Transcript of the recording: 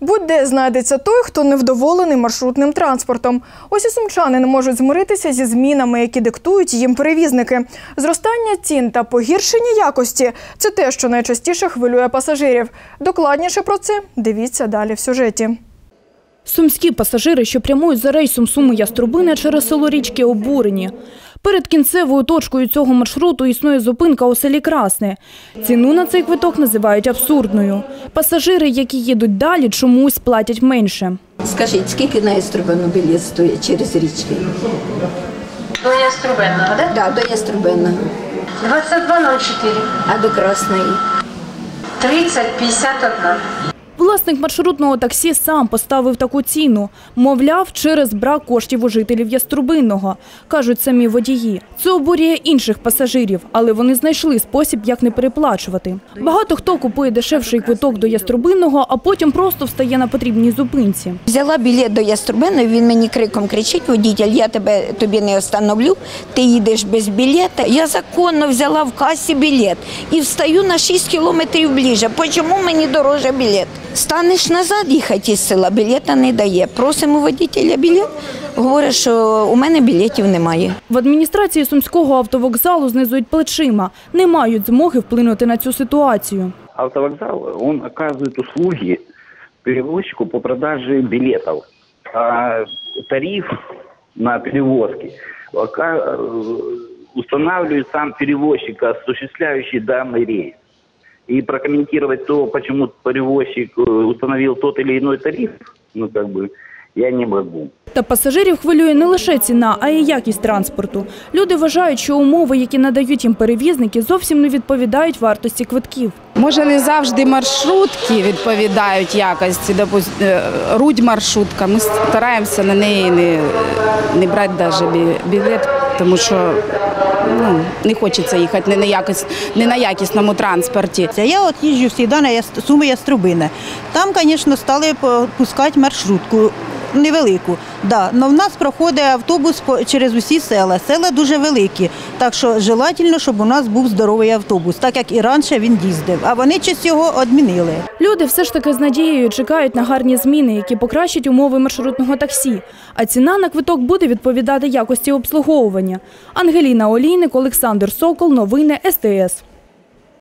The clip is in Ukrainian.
Будь-де знайдеться той, хто невдоволений маршрутним транспортом. Ось і сумчани не можуть змиритися зі змінами, які диктують їм перевізники. Зростання цін та погіршення якості це те, що найчастіше хвилює пасажирів. Докладніше про це дивіться далі в сюжеті. Сумські пасажири, що прямують за рейсом Суми-Яструбине через село Річки, обурені. Перед кінцевою точкою цього маршруту існує зупинка у селі Красне. Ціну на цей квиток називають абсурдною. Пасажири, які їдуть далі, чомусь платять менше. Скажіть, скільки на Яструбину білет стоїть через річки? До Яструбенного, да? Да, до Яструбина, 22.04. а до Красної. 30.51. Власник маршрутного таксі сам поставив таку ціну. Мовляв, через брак коштів у жителів Яструбинного, кажуть самі водії. Це обурює інших пасажирів, але вони знайшли спосіб, як не переплачувати. Багато хто купує дешевший квиток до Яструбинного, а потім просто встає на потрібній зупинці. Взяла білет до Яструбина, він мені криком кричить, водитель, я тебе тобі не остановлю, ти їдеш без білета. Я законно взяла в касі білет і встаю на 6 кілометрів ближче. Чому мені дороже білет? Станеш назад їхати із села, білета не дає. Просимо водителя білет, говорить, що у мене білетів немає. В адміністрації Сумського автовокзалу знизують плечима, не мають змоги вплинути на цю ситуацію. Автовокзал, он оказывает услуги перевозчику по продаже билетов. А тариф на перевозки ока- э, устанавливает сам перевозчик, осуществляющий данный рейс. И прокомментировать то, почему перевозчик э, установил тот или иной тариф, ну как бы, я не могу. Та пасажирів хвилює не лише ціна, а й якість транспорту. Люди вважають, що умови, які надають їм перевізники, зовсім не відповідають вартості квитків. Може, не завжди маршрутки відповідають якості. Допустим, рудь маршрутка. Ми стараємося на неї не, не брати навіть білет, тому що ну, не хочеться їхати не на, якіс, не на якісному транспорті. Я от їжджу завжди на Суми Яструбине. Там, звісно, стали пускати маршрутку невелику. Да. Но в нас проходить автобус через усі села. Села дуже великі. Так що желательно, щоб у нас був здоровий автобус, так як і раніше він їздив. А вони щось його відмінили. Люди все ж таки з надією чекають на гарні зміни, які покращать умови маршрутного таксі. А ціна на квиток буде відповідати якості обслуговування. Ангеліна Олійник, Олександр Сокол. Новини СТС.